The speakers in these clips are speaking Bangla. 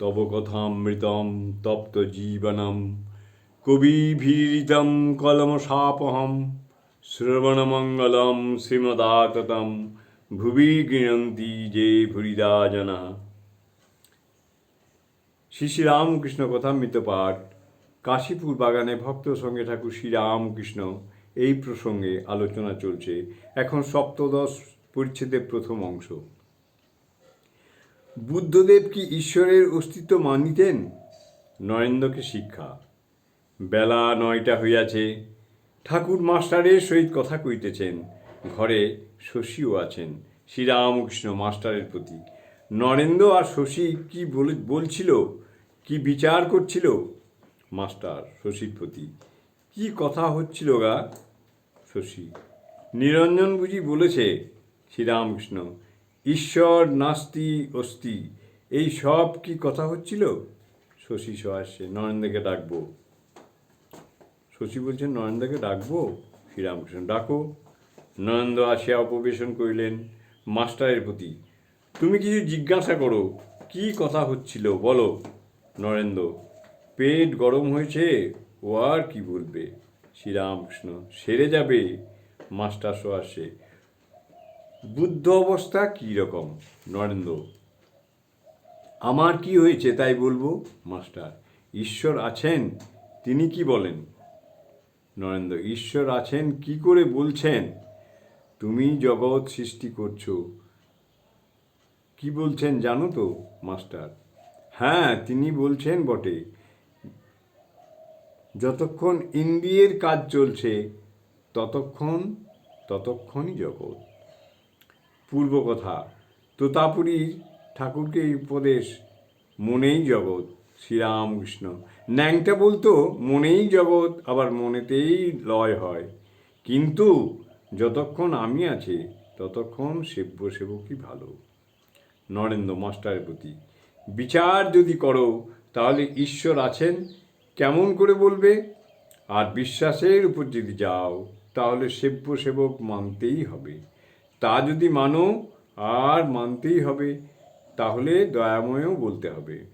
তব কথামৃতম তপ্ত জীবনম কবিভীরিতম কলমশাপহম। শ্রবণমঙ্গলম শ্রীমদাততম ভুবি গৃণন্তি যে ভুরিদা জনা। শ্রী শ্রীরামকৃষ্ণ কথামৃত পাঠ। কাশীপুর বাগানে ভক্ত সঙ্গে ঠাকুর শ্রীরামকৃষ্ণ এই প্রসঙ্গে আলোচনা চলছে। এখন সপ্তদশ পরিচ্ছেদের প্রথম অংশ। বুদ্ধদেব কি ঈশ্বরের অস্তিত্ব মানিতেন? নরেন্দ্রকে শিক্ষা। বেলা নয়টা হইয়াছে, ঠাকুর মাস্টারের সহিত কথা কইতেছেন, ঘরে শশীও আছেন, শ্রীরামকৃষ্ণ মাস্টারের প্রতি। নরেন্দ্র আর শশী কি বলে, বলছিল, কি বিচার করছিল? মাস্টার শশীর প্রতি, কি কথা হচ্ছিল গা? শশী, নিরঞ্জন বুঝি বলেছে, শ্রীরামকৃষ্ণ ঈশ্বর নাস্তি অস্তি, এই সব কি কথা হচ্ছিল? শশী সহাস্যে, নরেন্দ্রকে ডাকবো। শশী বলছেন নরেন্দ্রকে ডাকবো? শ্রীরামকৃষ্ণ, ডাকো। নরেন্দ্র আসিয়া উপবেশন করিলেন, মাস্টারের প্রতি। তুমি কিছু জিজ্ঞাসা করো, কি কথা হচ্ছিল? বলো। নরেন্দ্র, পেট গরম হয়েছে, ও আর কি বলবে? শ্রীরামকৃষ্ণ, সেরে যাবে। মাস্টার সহাস্যে বুদ্ধ অবস্থা রকম, নরেন্দ্র? আমার কি হয়েছে তাই বলব, মাস্টার? ঈশ্বর আছেন, তিনি কি বলেন? নরেন্দ্র, ঈশ্বর আছেন, কি করে বলছেন? তুমি জগৎ সৃষ্টি করছ। কি বলছেন জানো তো, মাস্টার? হ্যাঁ তিনি বলছেন বটে। যতক্ষণ ইন্দ্রিয়ের কাজ চলছে, ততক্ষণ, ততক্ষণই জগৎ। পূর্ব কথা তোতাপুরীর ঠাকুরকে উপদেশ, মনেই জগৎ, শ্রীরামকৃষ্ণ। ন্যাংটা বলতো, মনেই জগৎ, আবার মনেতেই লয় হয়। কিন্তু যতক্ষণ আমি আছি, ততক্ষণ সেব্য সেবকই ভালো। নরেন্দ্র মাস্টারের প্রতি, বিচার যদি করো, তাহলে ঈশ্বর আছেন, কেমন করে বলবে? আর বিশ্বাসের উপর যদি যাও, তাহলে সেব্য সেবক মানতেই হবে। তা যদি মানো, আর মানতেই হবে, তাহলে দয়াময়ও বলতে হবে।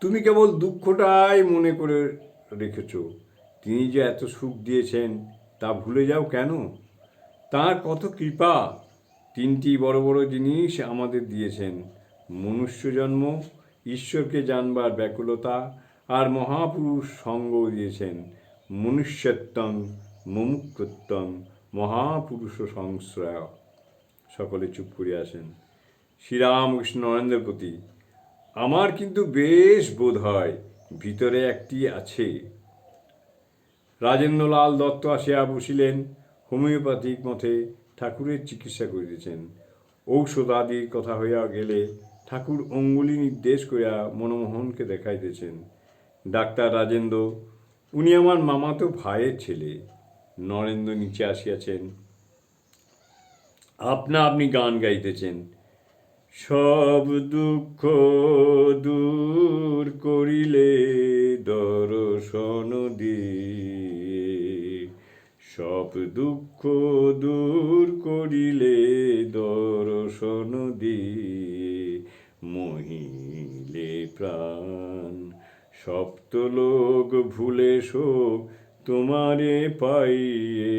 তুমি কেবল দুঃখটাই মনে করে রেখেছ। তিনি যে এত সুখ দিয়েছেন, তা ভুলে যাও কেন? তার কত কৃপা। তিনটি বড় বড় জিনিস আমাদের দিয়েছেন। মনুষ্য জন্ম, ঈশ্বরকে জানবার ব্যাকুলতা, আর মহাপুরুষ সঙ্গ দিয়েছেন। মনুষ্যত্বং, মুমুক্ষুত্বং মহাপুরুষ সংশ্রয় সকলে চুপ করে আসেন শ্রীরামকৃষ্ণ নরেন্দ্র প্রতি আমার কিন্তু বেশ বোধ হয় ভিতরে একটি আছে। রাজেন্দ্রলাল দত্ত আসিয়া বসিলেন। হোমিওপ্যাথিক মতে ঠাকুরের চিকিৎসা করিতেছেন। ঔষধাদির কথা হইয়া গেলে ঠাকুর অঙ্গুলি নির্দেশ করিয়া মনমোহনকে দেখাইতেছেন। ডাক্তার রাজেন্দ্র, উনি আমার মামাতো ভাইয়ের ছেলে। নরেন্দ্র নিচে আসিয়াছেন। আপনা আপনি গান গাইতেছেন। সব দুঃখ দূর করিলে দর্শন দিয়ে। সব দুঃখ দূর করিলে দর্শন দিয়ে। মহিলে প্রাণ, সপ্তলোক ভুলে শোক তোমারে পাইয়ে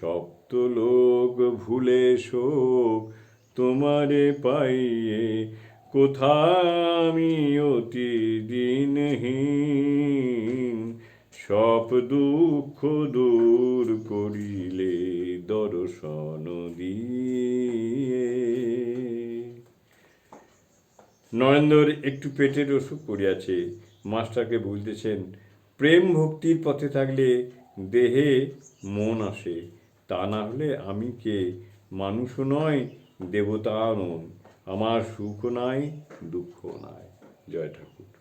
সপ্তলোক ভুলে শোক তোমারে পাইয়ে কোথা আমি অতি দিনহীন সব দুঃখ দূর করিলে দর্শন দিয়ে। নরেন্দ্র একটু পেটের অসুখ করিয়াছে মাস্টারকে বলতেছেন প্রেম ভক্তির পথে থাকলে দেহে মন আসে। তা না হলে আমি কে? মানুষও নয় দেবতা নন। আমার সুখ নাই দুঃখ নাই। জয় ঠাকুর।